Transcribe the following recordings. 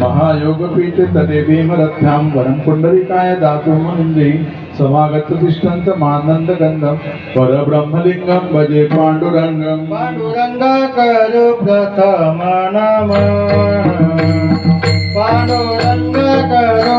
महायोगपीठ तटे भीमरथ्यां वरं पुण्डरीकाय दातु मुनिन्दे समागत तिष्ठन्त मानन्द गन्धं परब्रह्मलिङ्गं भजे पाण्डुरङ्गम्। पांडुरंगा करू प्रथम नम पांडुरंगा करू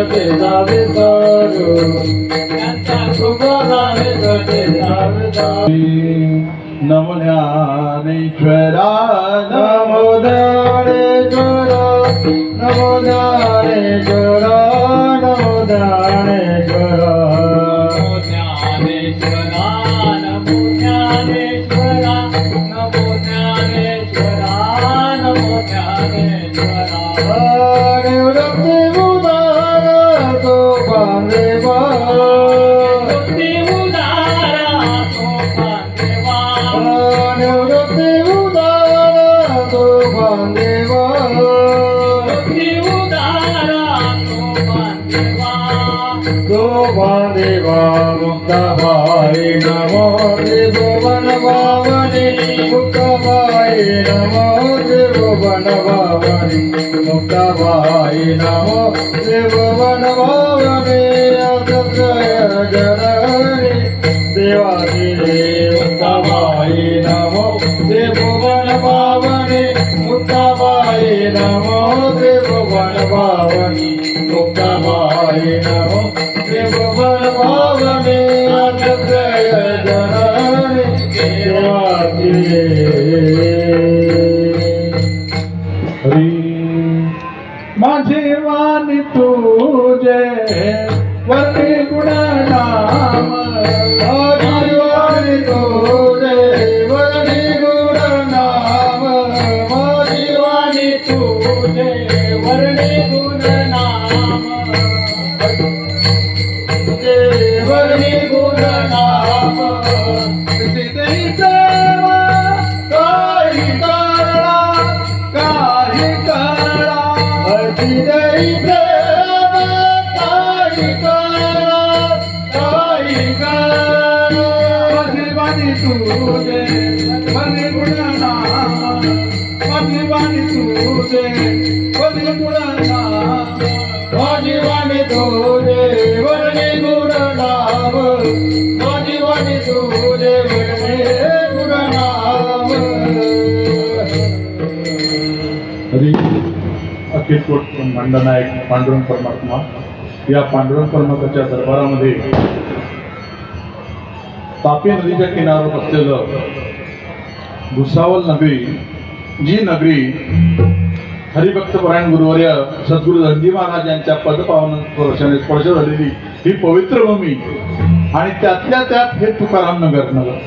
जुबदणे गते दावे तारू जुबदणे गटे दावे तारू नमो ज्ञानेश्वरा नमो दानेश्वर नमो दानेश्वर मुक्ताबाई नमो त्रिभुवन भावने असत्रय खंडनायक पांडुरंग परमात्मा या पांडुरंग परमात्माच्या दरबारामध्ये तापी नदीच्या किनाऱ्यावर बसलेलं भुसावल नगरी जी नगरी हरिभक्तपरायण गुरुवर्य सद्गुरु धनजी महाराज यांच्या पदपावन वर्षाने स्पर्श झालेली ही पवित्र भूमी आणि त्यातल्या त्यात हे तुकाराम नगर नगर.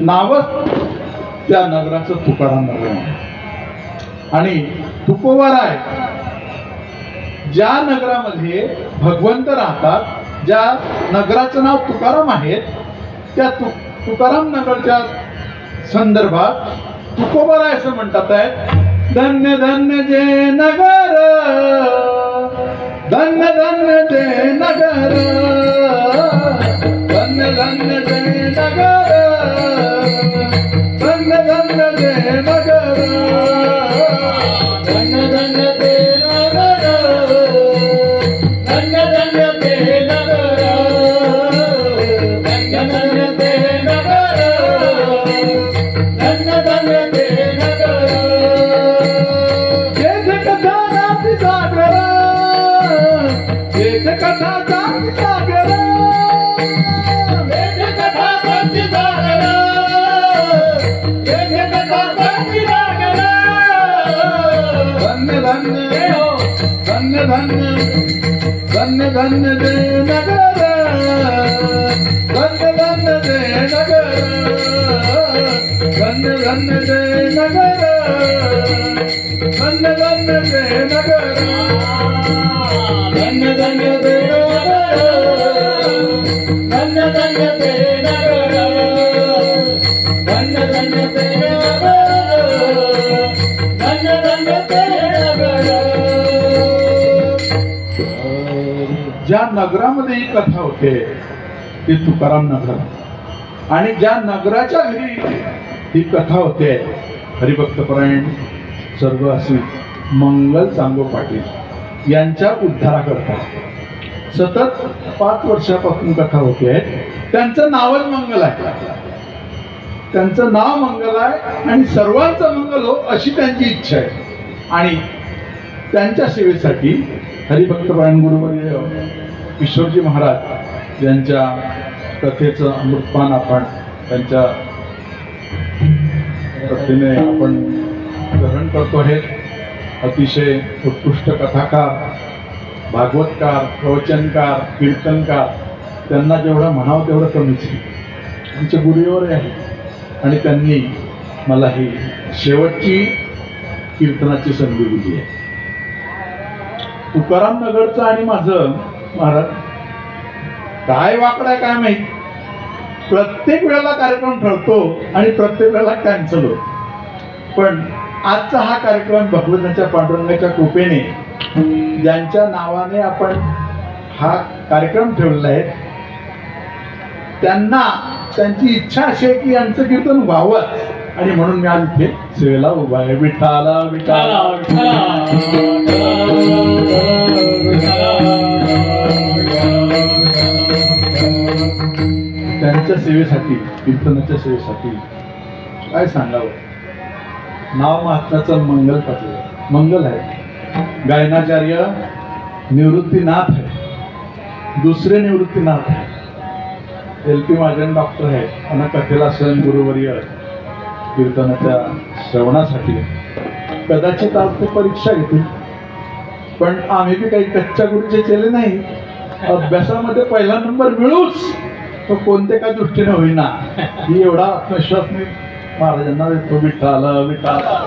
नावच त्या नगराचं तुकाराम नगर आणि तुकोवर आहे. ज्या नगरामध्ये भगवंत राहतात ज्या नगराचं नाव तुकाराम आहे त्या तु तुकाराम नगरच्या संदर्भात तुकोबर आहे असं म्हणतात आहेत. धन्य धन्य जे नगर धन्य धन्य जे नगर धन्य धन्य जे नगर. ಧನ್ಯತೆ ನಗರ ಧನ್ಯ ಧನ್ಯತೆ ನಗರ ಧನ್ಯ ಧನ್ಯತೆ ನಗರ ಧನ್ಯ ಧನ್ಯತೆ ನಗರ ಧನ್ಯ ಧನ್ಯತೆ ನಗರ ಧನ್ಯ ಧನ್ಯತೆ ನಗರ नगरामध्ये ही कथा होते. ते तुकाराम नगर. आणि ज्या नगराच्या घरी ही कथा होते हरिभक्तपरायण स्वर्गवासी मंगल चांगो पाटील यांच्या उद्धाराकरता सतत पाच वर्षापासून कथा होते. त्यांचं नावच मंगल आहे. त्यांचं नाव मंगल आहे आणि सर्वांचं मंगल हो अशी त्यांची इच्छा आहे. आणि त्यांच्या सेवेसाठी हरिभक्तपरायण गुरुवर्य किशोरजी महाराज यांच्या कथेचं अमृतपान आपण त्यांच्या कथेने आपण ग्रहण करतो आहे. अतिशय उत्कृष्ट कथाकार भागवतकार प्रवचनकार कीर्तनकार त्यांना जेवढं म्हणावं तेवढं कमीच आहे. आमचे गुरुवर आहे. आणि त्यांनी मला ही शेवटची कीर्तनाची संधी दिली आहे. तुकाराम नगरचं आणि माझं महाराज. काय वाकडा काय माहीत? प्रत्येक वेळेला कार्यक्रम ठरतो आणि प्रत्येक वेळेला कॅन्सल होतो. पण आजचा हा कार्यक्रम भगवंताच्या पांडुरंगाच्या कृपेने ज्यांच्या नावाने आपण हा कार्यक्रम ठेवलेला आहे त्यांना त्यांची इच्छा अशी आहे की यांचं कीर्तन व्हावंच आणि म्हणून मी आज इथे सेवेला उभा आहे. विठाला विठाला त्यांच्या सेवेसाठी कीर्तनाच्या सेवेसाठी काय सांगावं? नाव महात्म्याचं मंगल पाटील मंगल आहे. गायनाचार्य निवृत्तीनाथ आहे. दुसरे निवृत्तीनाथ आहे. एल पी महाजन डॉक्टर आहे. आणि कथेला सण गुरुवर्य कीर्तनाच्या श्रवणासाठी. कदाचित आज ते परीक्षा घेतील. पण आम्ही बी काही कच्च्या गुरुचे केले नाही. अभ्यासामध्ये पहिला नंबर मिळूच. तो कोणत्या काय दृष्टीने होईना. ही एवढा आत्मविश्वास मी महाराजांना देतो विठाला विठाला.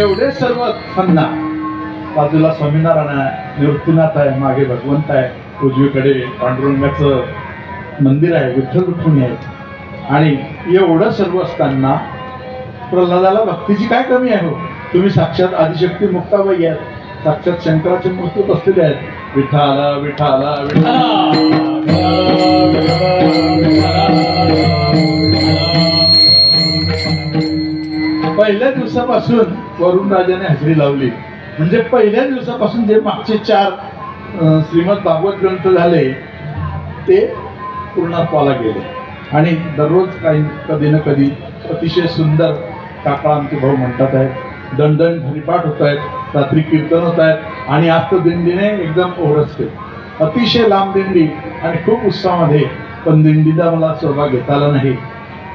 एवढे सर्व असताना बाजूला स्वामीनारायण आहे निवृत्तीनाथ आहे मागे भगवंत आहे उजवीकडे पांडुरंगाचं मंदिर आहे विठ्ठल रुक्मिणी आहे. आणि एवढं सर्व असताना प्रल्हादाला भक्तीची काय कमी आहे हो? तुम्ही साक्षात आदिशक्ती मुक्ताबाई आहेत साक्षात शंकराच्या मूर्ती असलेले आहेत. विठाला विठाला विठाला पहिल्या दिवसापासून वरुण राजाने हजेरी लावली. म्हणजे पहिल्या दिवसापासून जे मागचे चार श्रीमद भागवत ग्रंथ झाले ते पूर्णत्वाला गेले. आणि दररोज काही कधी ना कधी अतिशय सुंदर काका आमचे भाऊ म्हणतात आहेत. दणदण हरिपाठ होत आहेत रात्री कीर्तन होत आहेत आणि आज तर दिंडीने एकदम ओरसते अतिशय लांब दिंडी आणि खूप उत्साहामध्ये पण दिंडीचा मला सहभाग घेता आला नाही.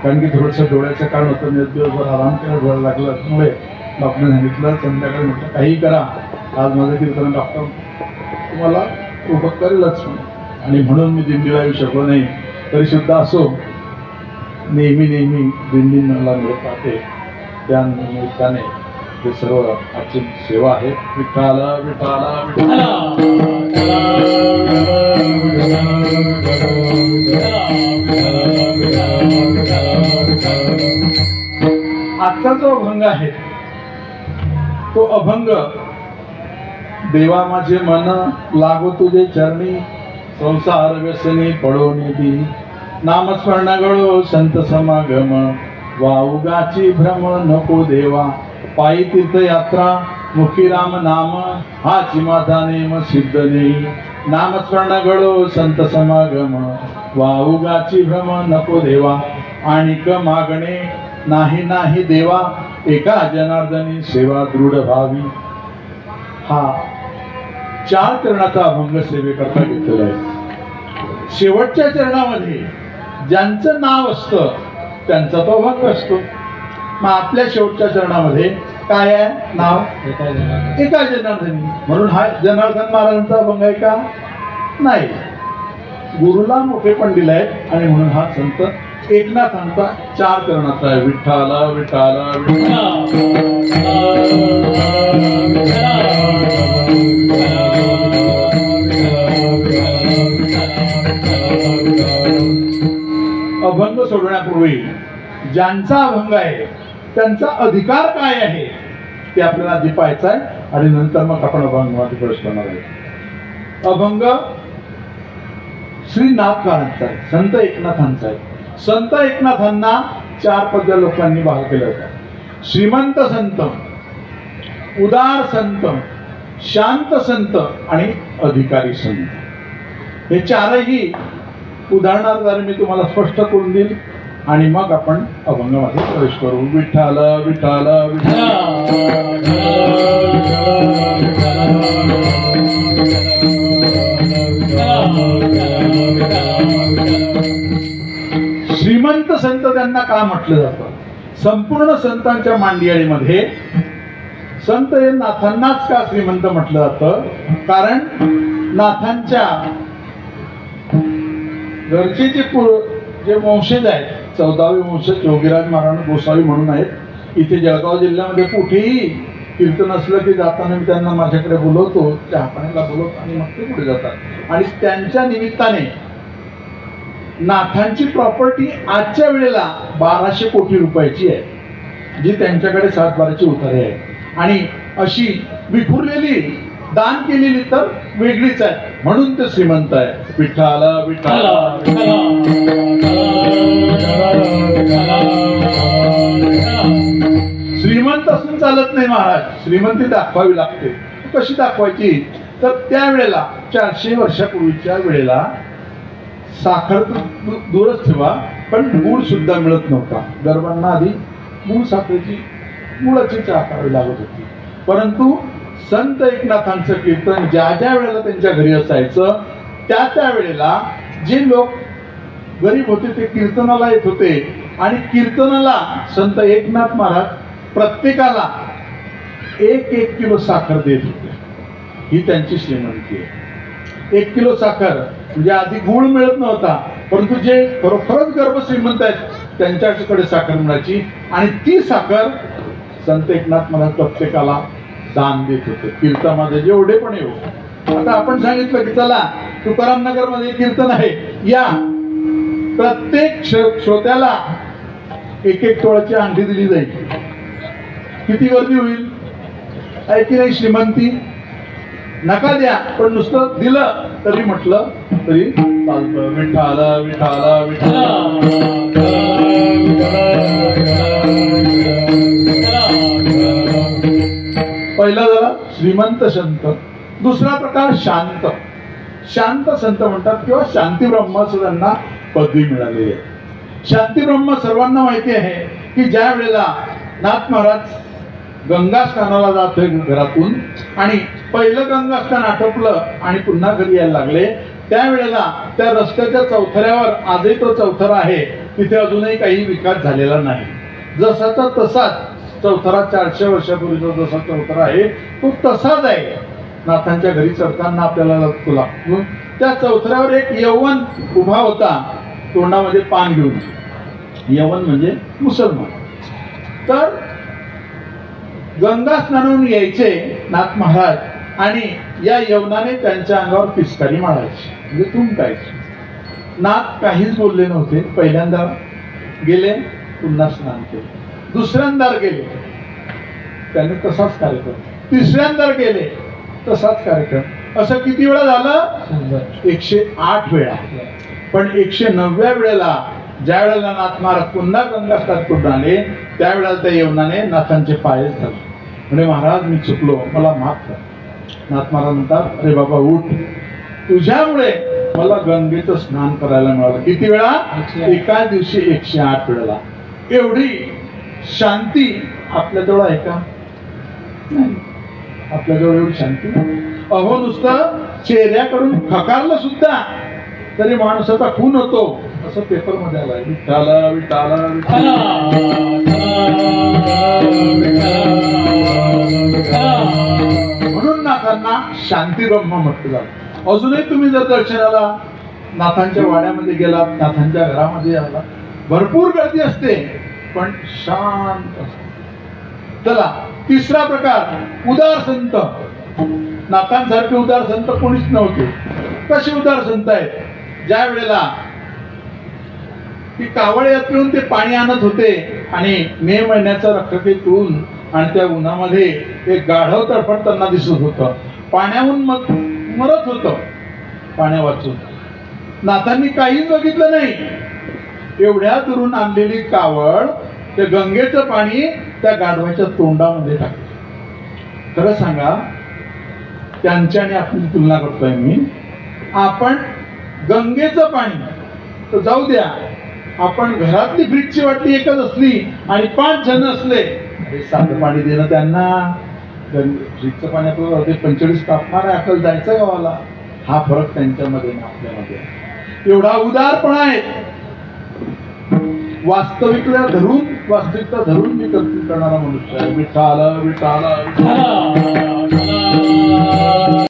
कारण की थोडंसं डोळ्याचं कारण होतं मी दिवसभर आराम केला डोळा लागला. त्यामुळे डॉक्टरने सांगितलं संध्याकाळी म्हटलं काही करा. आज माझं कीर्तन डॉक्टर तुम्हाला उभं करेलच आणि म्हणून मी दिंडीला येऊ शकलो नाही. तरी सुद्धा असो नेहमी नेहमी दिंडी मला मिळत राहते. त्या निमित्ताने ते सर्व आजची सेवा आहे. विठाला विठाला विठाला आजचा जो अभंग आहे तो अभंग देवा माझे मन लागो तुझे चरणी संसार व्यसनी पडो निधी. नामस्मरण गळो संत समागम. वाउगाची भ्रम नको देवा. पायी तीर्थयात्रा मुखी राम नाम. हाची माझा नेम सिद्ध नेई. नामस्मरणगळो संत समागम. वाउगाची भ्रम नको देवा. आणिक मागणे नाही नाही देवा. एका जनार्दनी सेवा दृढ भावी हा. चार चरणाचा अभंग सेवेकरता घेतलेला आहे. शेवटच्या चरणामध्ये ज्यांचं नाव असतं त्यांचा तो अभंग असतो. मग आपल्या शेवटच्या चरणामध्ये काय आहे? नाव? एका जनार्दनी. म्हणून हा जनार्दन महाराजांचा अभंग आहे का? नाही. गुरुला मोठे पण दिलाय आणि म्हणून हा संत एकनाथांचा चार करणाचा आहे. विठ्ठाला विठ्ठाला विठ्ठला. अभंग सोडण्यापूर्वी ज्यांचा अभंग आहे त्यांचा अधिकार काय आहे ते आपल्याला आधी पाहायचं आहे आणि नंतर मग आपण अभंगामध्ये प्रवेश करणार आहे अभंग श्री नाथकारांचा आहे संत एकनाथांचा आहे. संत एकनाथांना चार पद्य लोकांनी भाग केला होता. श्रीमंत संत उदार संत शांत संत आणि अधिकारी संत. हे चारही उदाहरणाद्वारे मी तुम्हाला स्पष्ट करून देईल. आणि मग आपण अभंगामध्ये प्रवेश करू. विठ्ठल विठ्ठल श्रीमंत संत त्यांना का म्हटलं जातं? संपूर्ण संतांच्या मांडियाळीमध्ये संत हे नाथांनाच का श्रीमंत म्हटलं जातं? कारण नाथांच्या घरचे जे जे वंशज आहेत चौदावे वंशज योगीराज महाराज गोसावी म्हणून आहेत इथे जळगाव जिल्ह्यामध्ये कुठेही कीर्तन असलं की जाताना मी त्यांना माझ्याकडे बोलवतो चहा पाण्याला बोलवतो आणि मग ते पुढे जातात. आणि त्यांच्या निमित्ताने नाथांची प्रॉपर्टी आजच्या वेळेला बाराशे कोटी रुपयाची आहे जी त्यांच्याकडे सातबाराची उतारे आहे. आणि अशी विखुरलेली दान केलेली तर वेगळीच आहे. म्हणून ते श्रीमंत आहे. विठ्ठाला विठ्ठाला. श्रीमंत असून चालत नाही महाराज. श्रीमंती दाखवावी लागते. कशी दाखवायची? तर त्यावेळेला चारशे वर्षापूर्वीच्या वेळेला साखर तर दूरच ठेवा पण गुळ सुद्धा मिळत नव्हता. गरबांना आधी मूळ साखरेची मुळाची चहा करावी लागत होती. परंतु संत एकनाथांचं कीर्तन ज्या ज्या वेळेला त्यांच्या घरी असायचं त्या त्या वेळेला जे लोक गरीब होते ते कीर्तनाला येत होते. आणि कीर्तनाला संत एकनाथ महाराज प्रत्येकाला एक एक किलो साखर देत होते. ही त्यांची श्रीमंती आहे. एक किलो साखर म्हणजे आधी गुळ मिळत नव्हता परंतु जे खरोखरच गर्भ श्रीमंत आहेत त्यांच्याकडे साखर मिळायची. आणि ती साखर संत एकनाथ महाराज प्रत्येकाला दान देत होते. कीर्तनामध्ये जेवढे पण येऊ. आता आपण सांगितलं की चला तुकाराम नगरमध्ये कीर्तन आहे. या. प्रत्येक श्रोत्याला एक एक तोळाची अंगठी दिली जाईल. किती गर्दी होईल? ऐकी नाही श्रीमंती. नका द्या पण नुसतं दिलं तरी म्हटलं तरी चालतं. विठाला विठाला विठाला पहिला झाला श्रीमंत संत. दुसरा प्रकार शांत. शांत संत म्हणतात किंवा शांती ब्रह्म त्यांना पदवी मिळालेली आहे. शांती ब्रह्म सर्वांना माहिती आहे की ज्या वेळेला नाथ महाराज गंगा स्नानाला जात घरातून आणि पहिलं गंगा स्नान आटोपलं आणि पुन्हा घरी यायला लागले त्यावेळेला त्या रस्त्याच्या चौथऱ्यावर आजही तो चौथरा आहे तिथे अजूनही काही विकास झालेला नाही. जसाचा तसाच चौथरा चारशे वर्षापूर्वीचा जसा चौथरा आहे तो तसाच आहे. नाथांच्या घरी चढताना आपल्याला लागतो लागतो. त्या चौथऱ्यावर एक यवन उभा होता तोंडामध्ये पान घेऊन. यवन म्हणजे मुसलमान. तर गंगा स्नानावरून यायचे नाथ महाराज आणि या यवनाने त्यांच्या अंगावर पिचकारी मारायची म्हणजे तुमटायची नाथ काहीच बोलले नव्हते. पहिल्यांदा गेले पुन्हा स्नान केले. दुसऱ्यांदा गेले. त्याने तसाच कार्यक्रम तिसऱ्यांदा गेले. तसाच कार्यक्रम असं किती वेळा झालं? एकशे आठ वेळा. पण एकशे नवव्या वेळेला ज्या वेळेला नाथ महाराज पुन्हा गंगा स्नान करून आले त्यावेळेला त्या यवनाने नाथांचे पाय झाले म्हणजे महाराज मी चुकलो. मला माफ कर. नाथ महाराज म्हणतात अरे बाबा उठ. तुझ्यामुळे मला गंगेचं स्नान करायला मिळालं. किती वेळा? एका दिवशी एकशे आठ वेळेला. एवढी शांती आपल्याजवळ आहे का? नाही. आपल्याजवळ एवढी शांती अहो नुसतं चेहऱ्याकडून खकारलं सुद्धा तरी माणसाचा खून होतो असं पेपरमध्ये आलाय विठाला विठाला म्हणून नाथांना शांती ब्रह्म म्हटलं जातं. अजूनही तुम्ही जर दर्शनाला नाथांच्या वाड्यामध्ये गेलात नाथांच्या घरामध्ये आला भरपूर गर्दी असते. पण शांत चला तिसरा प्रकार उदार संत. नाथांसारखे उदार संत कोणीच नव्हते. कसे उदार संत आहेत? ज्या वेळेला ती कावळ यात्रेहून ते पाणी आणत होते आणि मे महिन्याचा रखरखीत ऊन आणि त्या उन्हामध्ये एक गाढव तडफडताना दिसत होतं. पाण्याहून मग मरत होतं. पाण्या वाचून. नाथांनी काहीच बघितलं नाही. एवढ्या दुरून आणलेली कावड ते गंगेचं पाणी त्या गाढवाच्या तोंडामध्ये टाकलं खरं सांगा त्यांच्या आणि आपली तुलना करतोय मी. आपण गंगेचं पाणी तर जाऊ द्या आपण घरातली फ्रीजची वाटली एकच असली आणि पाच जण असले अरे साधं पाणी देणं त्यांना. ब्रिजचं फ्रीजचं पाणी आपल्याला अर्धे पंचेचाळीस तापमान आहे आपल्याला जायचं गावाला. हा फरक त्यांच्यामध्ये आपल्यामध्ये एवढा उदारपणा आहे. वास्तविकता धरून वास्तविकता धरून मी कर्तृत्व करणारा मनुष्य आहे. विठाला विठाला विठ्ठला,